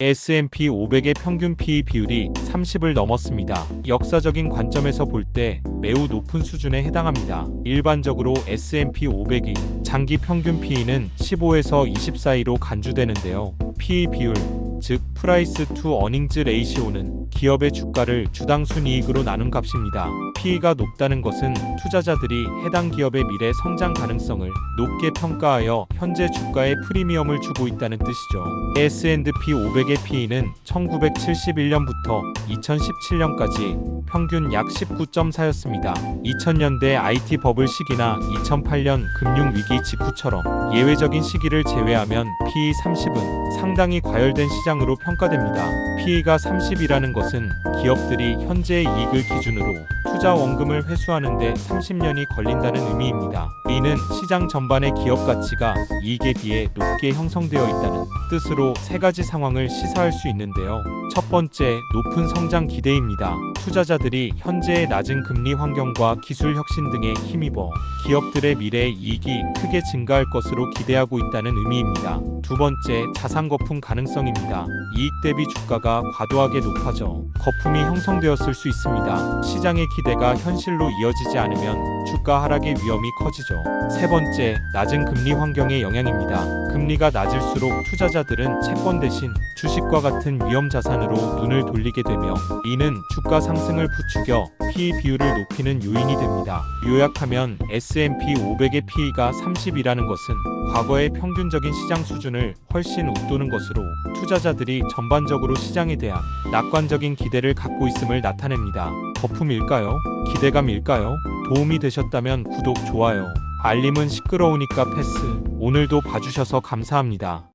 S&P 500의 평균 PE 비율이 30을 넘었습니다. 역사적인 관점에서 볼 때 매우 높은 수준에 해당합니다. 일반적으로 S&P 500이 장기 평균 PE는 15에서 20 사이로 간주되는데요. PE 비율, 즉 프라이스 투 어닝즈 레이시오는 기업의 주가를 주당 순이익으로 나눈 값입니다. PE가 높다는 것은 투자자들이 해당 기업의 미래 성장 가능성을 높게 평가하여 현재 주가에 프리미엄을 주고 있다는 뜻이죠. S&P 500의 PE는 1971년부터 2017년까지 평균 약 19.4였습니다. 2000년대 IT 버블 시기나 2008년 금융 위기 직후처럼 예외적인 시기를 제외하면 PE 30은 상당히 과열된 시장 으로 평가됩니다. PE가 30이라는 것은 기업들이 현재의 이익을 기준으로 투자 원금을 회수하는데 30년이 걸린다는 의미입니다. 이는 시장 전반의 기업 가치가 이익에 비해 높게 형성되어 있다는 뜻으로 세 가지 상황을 시사할 수 있는데요. 첫 번째, 높은 성장 기대입니다. 투자자들이 현재의 낮은 금리 환경과 기술 혁신 등에 힘입어 기업들의 미래 이익이 크게 증가할 것으로 기대하고 있다는 의미입니다. 두 번째, 자산 거품 가능성입니다. 이익 대비 주가가 과도하게 높아져 거품이 형성되었을 수 있습니다. 시장의 기대가 현실로 이어지지 않으면 주가 하락의 위험이 커지죠. 세 번째, 낮은 금리 환경의 영향입니다. 금리가 낮을수록 투자자들은 채권 대신 주식과 같은 위험 자산 으로 눈을 돌리게 되며 이는 주가 상승을 부추겨 PE 비율을 높이는 요인이 됩니다. 요약하면 S&P 500의 PE가 30이라는 것은 과거의 평균적인 시장 수준을 훨씬 웃도는 것으로 투자자들이 전반적으로 시장에 대한 낙관적인 기대를 갖고 있음을 나타냅니다. 거품일까요? 기대감일까요? 도움이 되셨다면 구독, 좋아요, 알림은 시끄러우니까 패스. 오늘도 봐주셔서 감사합니다.